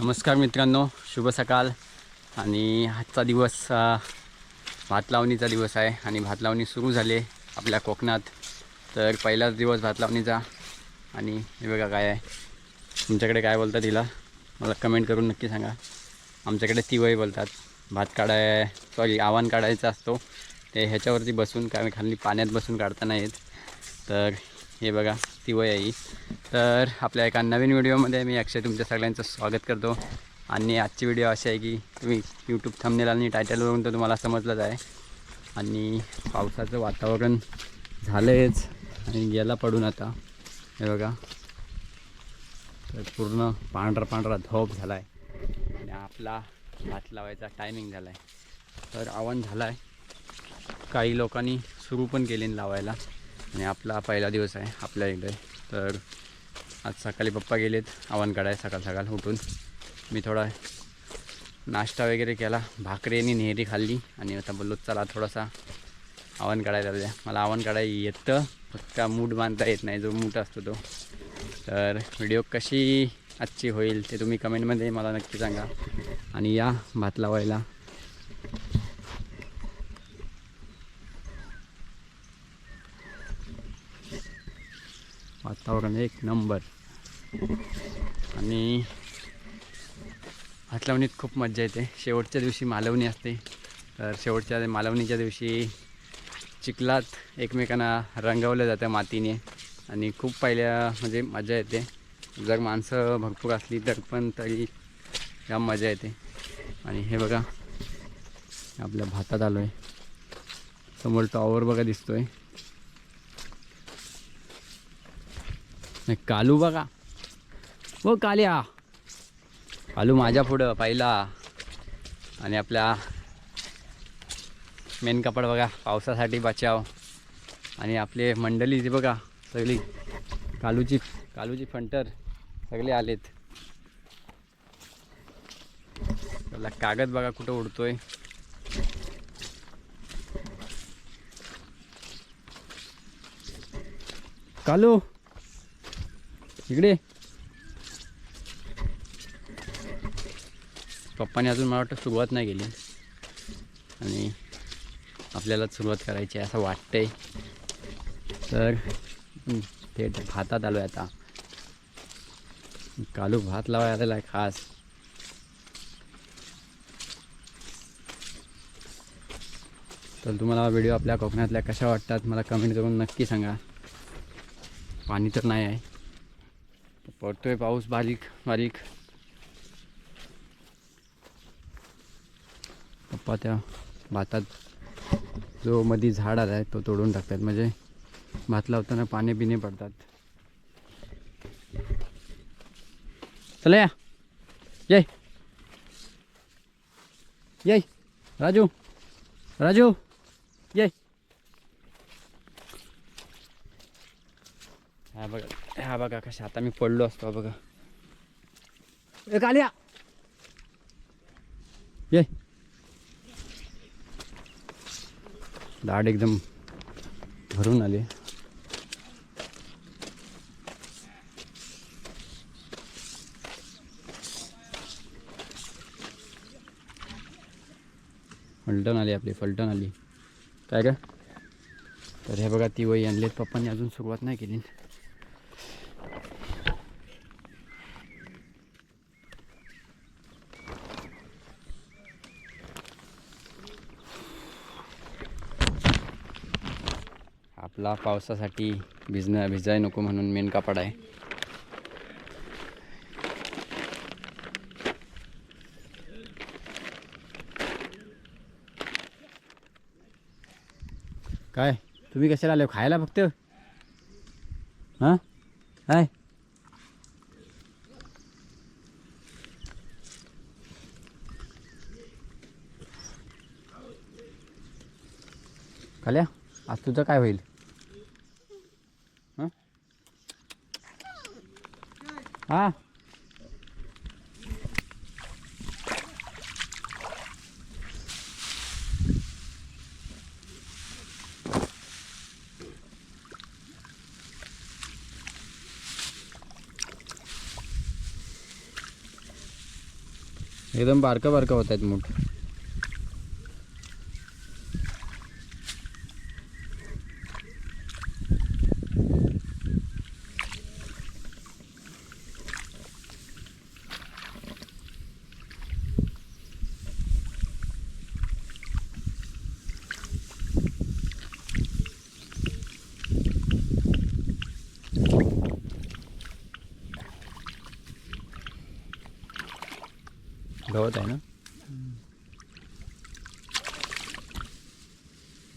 नमस्कार मित्रांनो शुभ सकाळ. आणि आजचा दिवस भात लावणीचा दिवस आहे आणि भात लावणी सुरू झाली आहे आपल्या कोकणात. तर पहिलाच दिवस भात लावणीचा. आणि हे बघा काय आहे. तुमच्याकडे काय बोलतात तिला मला कमेंट करून नक्की सांगा. आमच्याकडे तिवही बोलतात. भात काढाय सॉरी आव्हान काढायचा असतो. ते ह्याच्यावरती बसून काय खाली पाण्यात बसून काढता नाहीत. येत तर हे बघा तिवई आहे तर आपल्या एका नवीन व्हिडिओमध्ये मी अक्षय तुमच्या सगळ्यांचं स्वागत करतो. आणि आजची व्हिडिओ अशी आहे की तुम्ही यूट्यूब थंबनेल आणि टायटलवरून तर तुम्हाला समजलंच आहे. आणि पावसाचं वातावरण झालंच आणि गेला पडून आता. हे बघा. तर पूर्ण पांढरा पांढरा धोप झाला आहे आणि आपला भात लावायचा टायमिंग झाला आहे तर आव्हान झालं आहे काही लोकांनी सुरू पण केले लावायला. आणि आपला पहिला दिवस आहे आपल्या इकडे. तर आज सकाळी पप्पा गेलेत आव्हान काढाय सकाळ सकाळ उठून. मी थोडा नाश्ता वगैरे केला भाकरी आणि नेहरी खाल्ली आणि आता बोललो चला थोडासा आव्हान काढायला द्या मला आव्हान काढायला येतं फक्त मूड बांधता येत नाही जो मूठ असतो तो. तर व्हिडिओ कशी आजची होईल ते तुम्ही कमेंटमध्ये मला नक्की सांगा. आणि या भात लावायला वातावरण एक नंबर. आणि हातलावणीत खूप मजा येते. शेवटच्या दिवशी मालवणी असते. तर शेवटच्या मालवणीच्या दिवशी चिखलात एकमेकांना रंगवलं जातं मातीने. आणि खूप पहिल्या म्हणजे मजा येते. जर माणसं भरपूर असली तर पण तरी जाम मजा येते. आणि हे बघा आपल्या भातात आलो आहे समोर टॉवर बघा दिसतोय. नाही कालू बघा. हो काल्या. कालू माझ्या पुढं पाहिला. आणि आपल्या मेन कपड बघा पावसासाठी बचाव. आणि आपले मंडळी जी बघा सगळी. कालूची कालूची फंटर सगळे आलेत. त्याला कागद बघा कुठं उडतोय. कालू. इकडे. पप्पाने अजून मला वाटतं सुरुवात नाही केली. आणि आपल्यालाच सुरुवात करायची आहे असं वाटतंय. तर थेट भातात आलो आहे आता. कालू भात लावाय आलेला आहे खास. तर तुम्हाला व्हिडिओ आपल्या कोकणातल्या कशा वाटतात मला कमेंट करून नक्की सांगा. पाणी तर नाही आहे. पडतोय पाऊस बारीक बारीक. पप्पा त्या भातात जो मधी झाड आला आहे तो तोडून टाकतात. म्हणजे भात लावताना पाणी बिने पडतात. चला या. ये ये राजू. राजू. ये हा बघा. हा बघा कशा आता मी पडलो असतो बघा. ए कालिया. ये. दाढ एकदम भरून आले. फलटण आली आपली फलटण आली. काय का तर हे बघा ती वही आणलीत. पप्पांनी अजून सुरुवात नाही केली. आपला पावसासाठी भिजणं भिजाय नको म्हणून मेन कापड आहे. काय? तुम्ही कशाला आले? खायला फक्त? हां? काय? खाल्या? आज तुझं काय होईल हं? हा. एकदम बारका बारका होत आहेत मूठ. गवत आहे ना?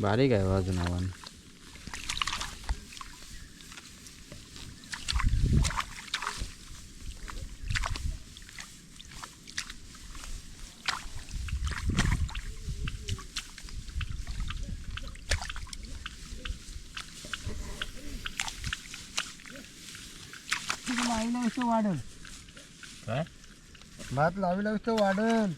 बारीक आहे हो अजून आव्हान लावीला कसं वाढल काय भात लावी कसं वाढल.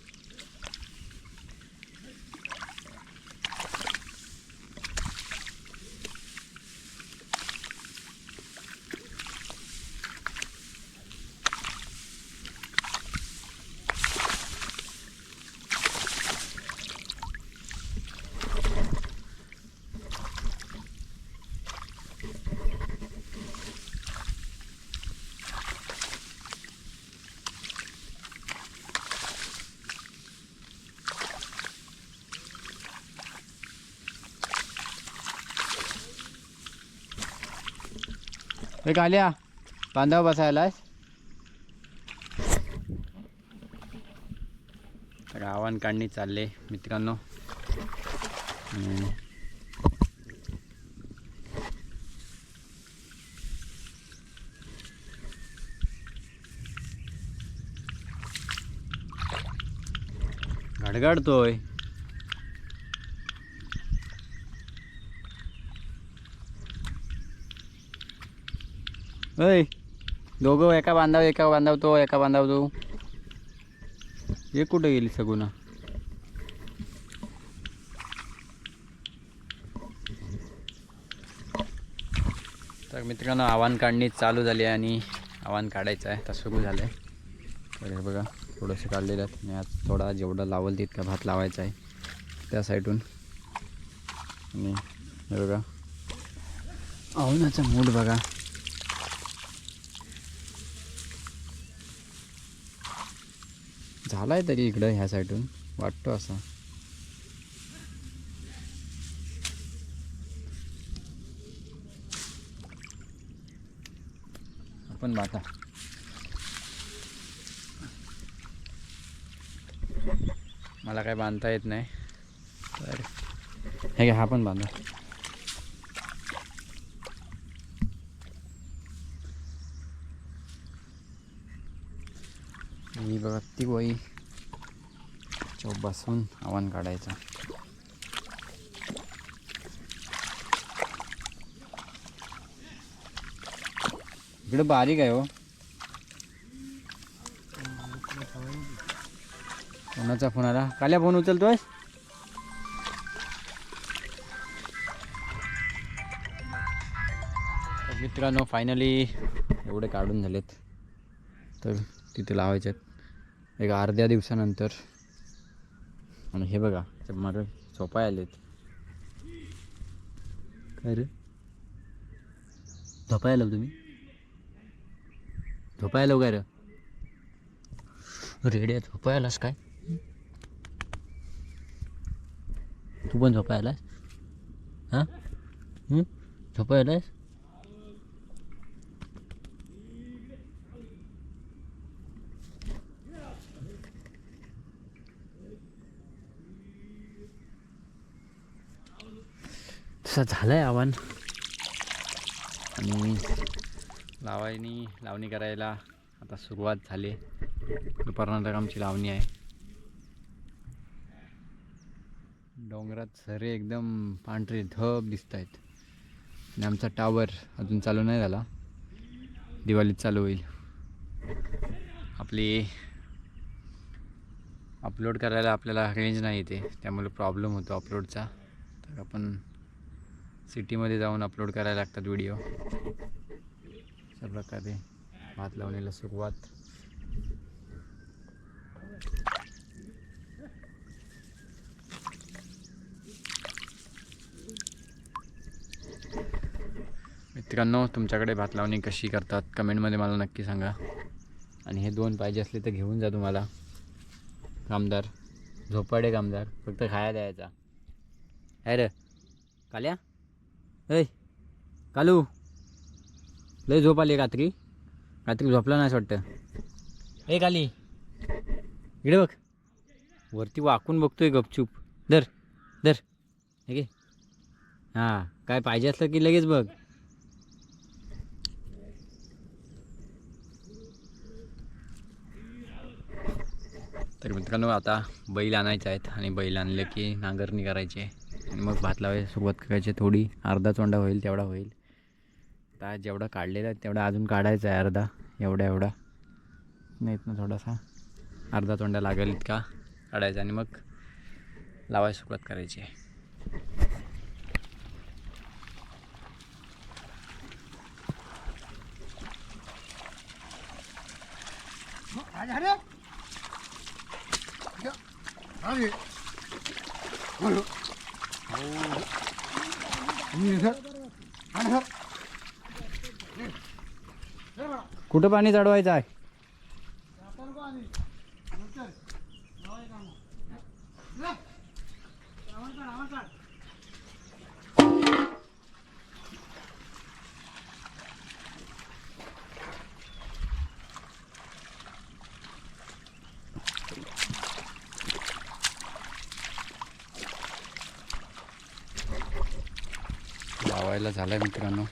हे काल्या बांधाव बसायलास रावण आव्हान काढणी चालले मित्रांनो. हम्म. गडगडतोय दोघं एका बांधाव एका बांधाव तो एका बांधाव तो. हे कुठे गेली सगुना तर मित्रांनो आव्हान काढणी चालू झाली आहे आणि आव्हान काढायचं आहे. तर सुरू झालं आहे तर हे बघा थोडंसं काढलेलं आहे. आणि आज थोडा जेवढा लावल तितका भात लावायचा आहे. त्या साईडून. आणि हे बघा. आव्हानाचा मूड बघा. झाला आहे तरी इकडं ह्या साईडून. वाटतो असा. आपण बाटा. मला काय बांधता येत नाही. तर हे घ्या हा पण बांधा. ही बघा ती वही चौक बसून आव्हान काढायचं. इकडे बारीक आहे हो. कोणाचा फोन आला? काल्या फोन उचलतोय मित्रांनो फायनली एवढे काढून झालेत. तर तिथे लावायचे आहेत एक अर्ध्या दिवसानंतर. आणि हे बघा ते झोपाय आलेत. काय रे? झोपाय आलो तुम्ही? झोपाय आलो काय रे? रेड्या झोपाय आलास काय? तू पण झोपाय आलास? हां? हं? झोपाय आलास? तसं झालं आहे आव्हान. आणि लावायनी लावणी करायला आता सुरुवात झाली. दुपारनंतर आमची लावणी आहे. डोंगरात सरे एकदम पांढरे धब दिसत आहेत आणि आमचा टावर अजून चालू नाही झाला. दिवाळीत चालू होईल. आपली अपलोड करायला आपल्याला रेंज नाही येते त्यामुळे प्रॉब्लेम होतो अपलोडचा तर आपण सिटीमध्ये जाऊन अपलोड करायला लागतात व्हिडिओ अशा प्रकारे भात लावणीला सुरुवात. मित्रांनो तुमच्याकडे भात लावणी कशी करतात? कमेंटमध्ये मला नक्की सांगा. आणि हे दोन पाहिजे असले तर घेऊन जा तुम्हाला. कामदार झोपाडे कामदार फक्त खाया द्यायचा. अरे रे. काल्या? ऐ कालू. लय झोप आली रात्री. रात्री झोपला नाही असं वाटतं. ए काली. इकडे बघ. वरती वाकून बघतोय गपचूप. धर धर. हे हां काय पाहिजे असलं की लगेच बघ. तर मित्रांनो आता बैल आणायचे आहेत आणि बैल आणले की नांगरणी करायची आहे. आणि मग भात लावायला सुरुवात करायची. आहे. थोडी अर्धा चोंडा होईल तेवढा होईल. आता जेवढा काढलेला आहे तेवढा अजून काढायचा आहे अर्धा. एवढा एवढा नाहीत ना थोडासा. अर्धा तोंडा लागेल इतका काढायचा आणि मग लावायला सुरुवात करायची आहे. कुठं पाणी चढवायचं आहे? लावायला झालंय मित्रांनो.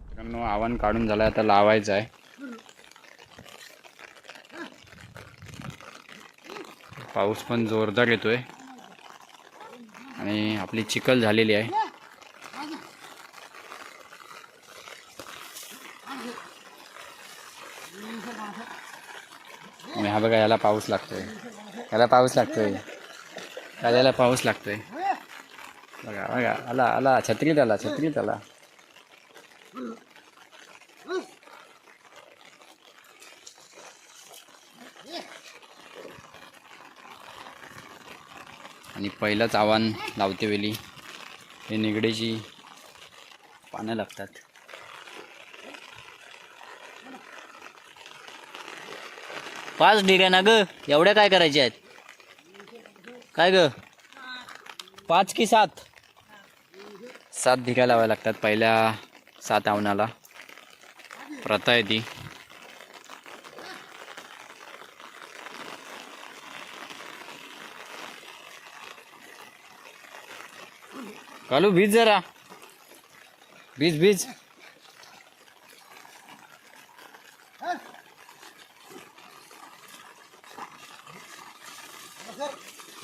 मित्रांनो आव्हान काढून झालं आता लावायचं आहे. पाऊस पण जोरदार येतोय. आणि आपली चिखल झालेली आहे आणि हा बघा याला पाऊस लागतोय. याला पाऊस लागतोय. याला पाऊस लागतोय. बघा बघा आला आला छत्रीत आला छत्रीत आला. आणि पहिलंच आव्हान लावते वेळी हे निगडीची पानं लागतात. पाच ढिऱ्या ना ग. एवढ्या काय करायच्या आहेत? काय ग? पाच की सात? सात ढिऱ्या लावाव्या लागतात पहिल्या सात आवनाला. प्रथा आहे ती. कालू भीज जरा. भीज भीज.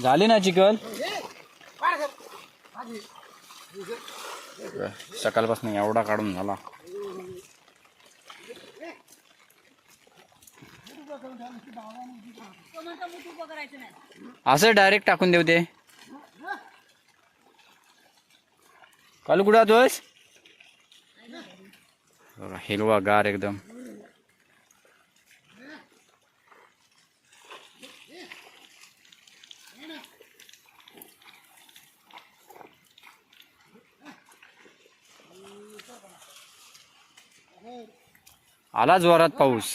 झाली ना चिकल सकाळपासून एवढा काढून झाला. असं डायरेक्ट टाकून देऊ ते. कालू कुठं बघा, हिरवा गार एकदम. आला जोरात पाऊस.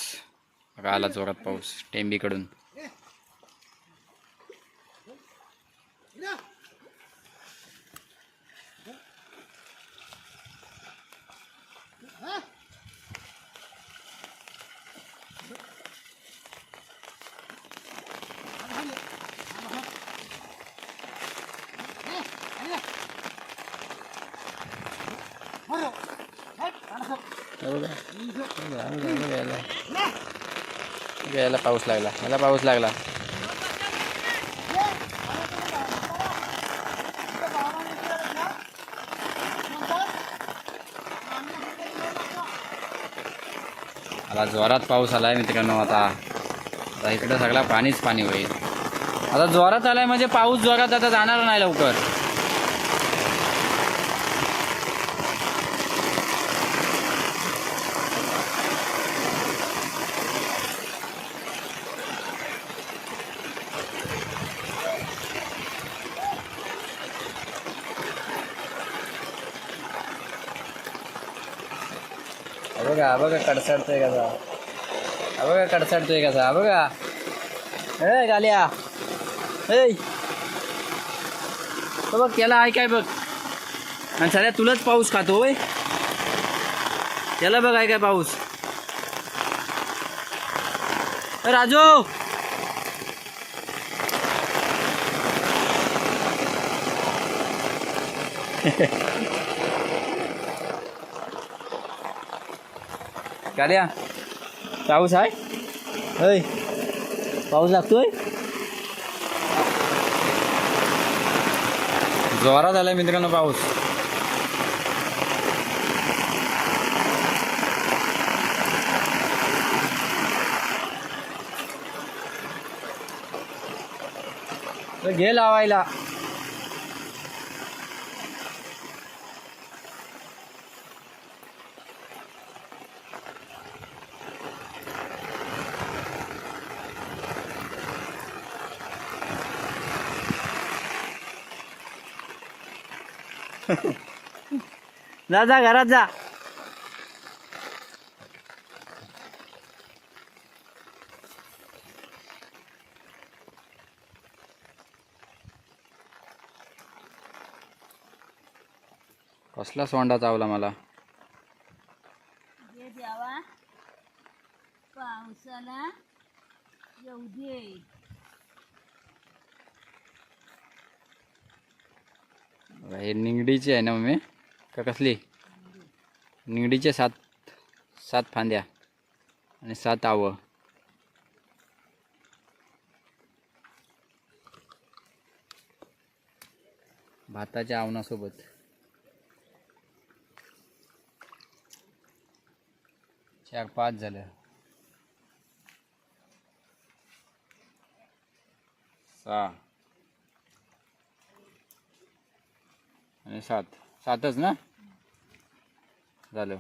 बघा आला जोरात पाऊस टेंबीकडून. यायला पाऊस लागला. मला पाऊस लागला. आला जोरात पाऊस आलाय मित्रांनो आता. आता इकडं सगळा पाणीच पाणी होईल. आता जोरात आलाय म्हणजे पाऊस जोरात आता जाणार नाही लवकर बघा हा बघा कडसाडतोय कसा हा बघा कडसाडतोय कसा हा बघा ए गाल्या ए बघ त्याला आहे काय बघ आणि सध्या तुलाच पाऊस खातो होय त्याला बघ आहे काय पाऊस ए, राजू गाड्या. पाऊस आहे? होय. पाऊस लागतोय? जोरात आलाय मित्रांनो पाऊस. घे लावायला. जा जा घरात जा कसला सोंडा चावला मला? दे द्यावा. पावसाला येऊ दे. हे निंगडीची आहे ना मम्मी? का कसली? निगडीचे सात सात फांद्या आणि सात आवं. भाताच्या आवनासोबत. चार पाच झालं. सहा. आणि सात. सातच ना? झालं.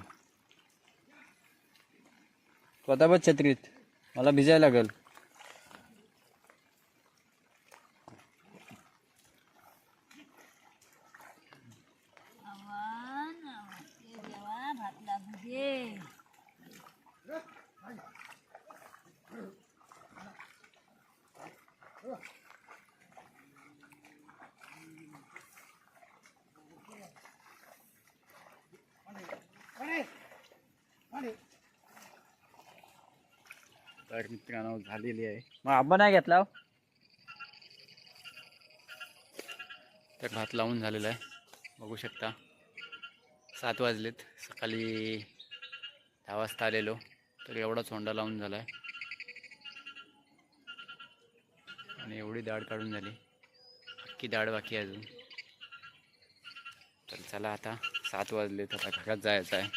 स्वतः छत्रीत. मला भिजायला लागेल आव्हान दे द्यावा भात लागू दे तर मित्रांनो झालेली आहे. मग आंबा नाही घेतला हो? तर भात लावून झालेला आहे. बघू शकता. सात वाजलेत. सकाळी दहा वाजता आलेलो. तर एवढा चोंडा लावून झाला आहे आणि एवढी दाढ काढून झाली. अख्खी दाढ बाकी अजून. तर चला आता सात वाजले तर आता घरात जायचं आहे.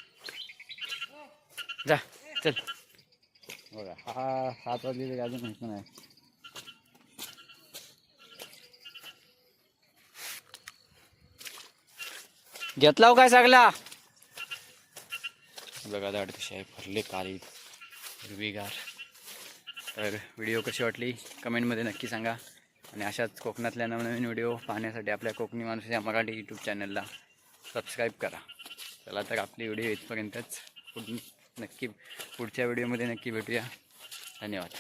जा चल. बघा हा सात वाजले अजून माहिती नाही घेतला हो काय सगळा बघा दाड कशी आहे भरले काळी हिरवीगार. तर व्हिडिओ कशी वाटली कमेंटमध्ये नक्की सांगा. आणि अशाच कोकणातल्या नवनवीन व्हिडिओ पाहण्यासाठी आपल्या कोकणी माणूस या मराठी यूट्यूब चॅनलला सबस्क्राईब करा. चला तर आपली व्हिडिओ इथपर्यंतच पुढ नक्की पुढच्या व्हिडिओमध्ये नक्की भेटूया. धन्यवाद.